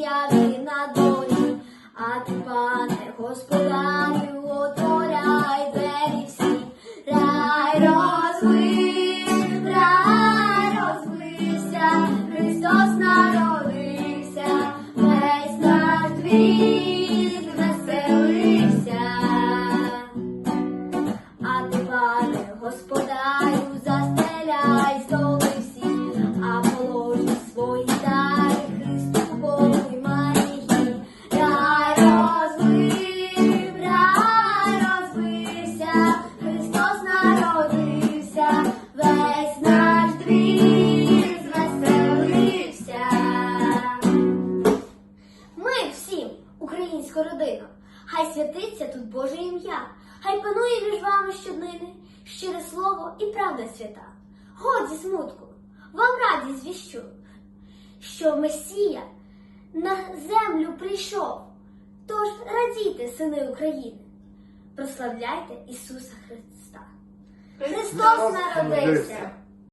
дитяти на долі, а ти, пане господарю, отворяй двері всі, рай розбив, рай розбився, Христос народився, весь наш двір українська родина, хай святиться тут Боже ім'я, хай панує між вами щоднини, щире слово і правда свята. Годі смутку, вам радість звіщу, що Месія на землю прийшов. Тож радійте, сини України, прославляйте Ісуса Христа. Христос народився!